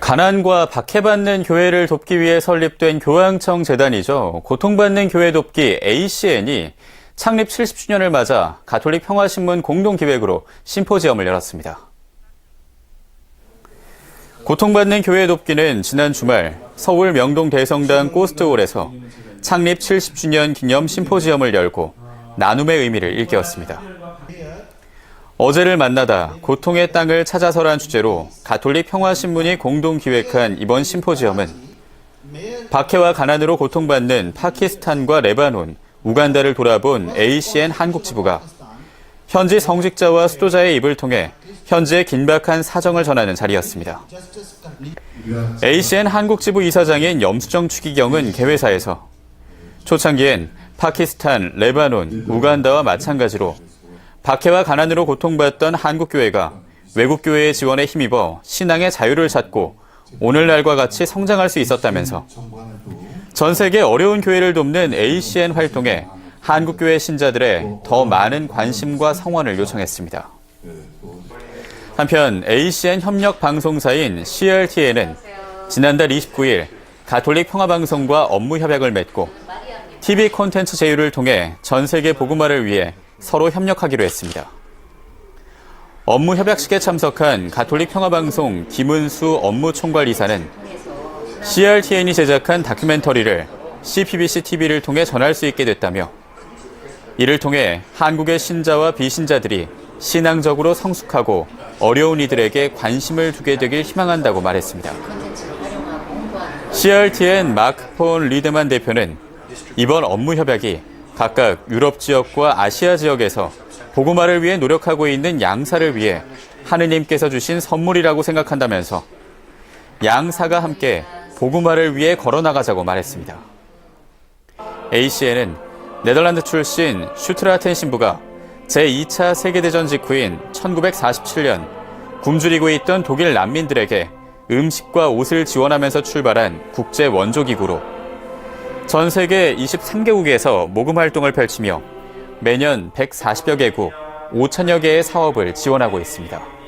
가난과 박해받는 교회를 돕기 위해 설립된 교황청 재단이죠. 고통받는 교회 돕기 ACN이 창립 70주년을 맞아 가톨릭 평화신문 공동기획으로 심포지엄을 열었습니다. 고통받는 교회 돕기는 지난 주말 서울 명동 대성당 고스트홀에서 창립 70주년 기념 심포지엄을 열고 나눔의 의미를 일깨웠습니다. 어제를 만나다 고통의 땅을 찾아서란 주제로 가톨릭 평화신문이 공동 기획한 이번 심포지엄은 박해와 가난으로 고통받는 파키스탄과 레바논, 우간다를 돌아본 ACN 한국 지부가 현지 성직자와 수도자의 입을 통해 현지의 긴박한 사정을 전하는 자리였습니다. ACN 한국 지부 이사장인 염수정 추기경은 개회사에서 초창기엔 파키스탄, 레바논, 우간다와 마찬가지로 박해와 가난으로 고통받던 한국교회가 외국교회의 지원에 힘입어 신앙의 자유를 찾고 오늘날과 같이 성장할 수 있었다면서 전 세계 어려운 교회를 돕는 ACN 활동에 한국교회 신자들의 더 많은 관심과 성원을 요청했습니다. 한편 ACN 협력 방송사인 CRTN은 지난달 29일 가톨릭 평화방송과 업무 협약을 맺고 TV 콘텐츠 제휴를 통해 전 세계 복음화를 위해 서로 협력하기로 했습니다. 업무 협약식에 참석한 가톨릭 평화방송 김은수 업무 총괄 이사는 CRTN이 제작한 다큐멘터리를 CPBC TV를 통해 전할 수 있게 됐다며 이를 통해 한국의 신자와 비신자들이 신앙적으로 성숙하고 어려운 이들에게 관심을 두게 되길 희망한다고 말했습니다. CRTN 마크 폰 리드만 대표는 이번 업무 협약이 각각 유럽 지역과 아시아 지역에서 복음화를 위해 노력하고 있는 양사를 위해 하느님께서 주신 선물이라고 생각한다면서 양사가 함께 복음화를 위해 걸어나가자고 말했습니다. ACN은 네덜란드 출신 슈트라텐 신부가 제2차 세계대전 직후인 1947년 굶주리고 있던 독일 난민들에게 음식과 옷을 지원하면서 출발한 국제 원조기구로 전 세계 23개국에서 모금 활동을 펼치며 매년 140여 개국 5천여 개의 사업을 지원하고 있습니다.